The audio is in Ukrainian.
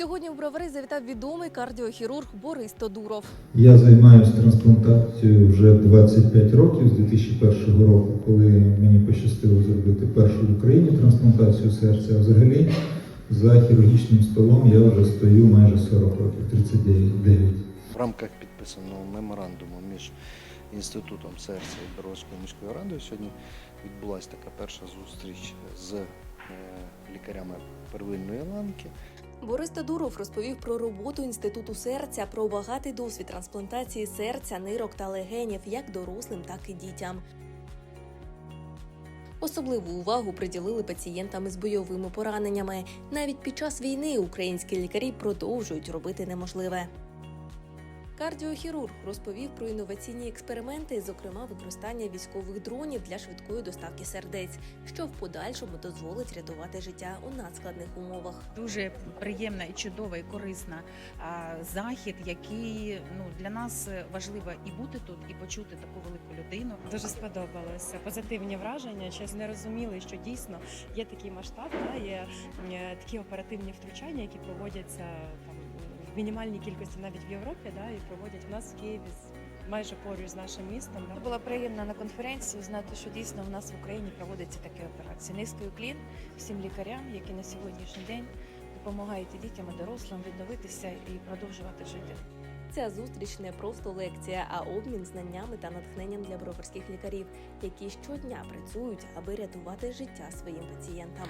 Сьогодні у бровари завітав відомий кардіохірург Борис Тодуров. Я займаюся трансплантацією вже 25 років з 2001 року, коли мені пощастило зробити першу в Україні трансплантацію серця. А взагалі за хірургічним столом я вже стою майже 40 років, 39. В рамках підписаного меморандуму між інститутом серця і Боровською міською радою сьогодні відбулася така перша зустріч з е, лікарями первинної ланки. Борис Тодуров розповів про роботу інституту серця, про багатий досвід трансплантації серця, нирок та легенів як дорослим, так і дітям. Особливу увагу приділили пацієнтам з бойовими пораненнями. Навіть під час війни українські лікарі продовжують робити неможливе. Кардіохірург розповів про інноваційні експерименти, зокрема використання військових дронів для швидкої доставки сердець, що в подальшому дозволить рятувати життя у надскладних умовах. дуже приємна і чудова і корисна захід, який ну для нас важливо і бути тут, і почути таку велику людину. Дуже сподобалося. Позитивні враження. Щось не розуміли, що дійсно є такий масштаб, да, є такі оперативні втручання, які проводяться там в мінімальній кількості навіть в Європі, да, і проводять в нас в Києві з- майже поруч з нашим містом. Да. Було приємно на конференції знати, що дійсно в нас в Україні проводяться такі операції. Низький уклін всім лікарям, які на сьогоднішній день допомагають і дітям, і дорослим відновитися і продовжувати жити. Ця зустріч не просто лекція, а обмін знаннями та натхненням для броварських лікарів, які щодня працюють, аби рятувати життя своїм пацієнтам.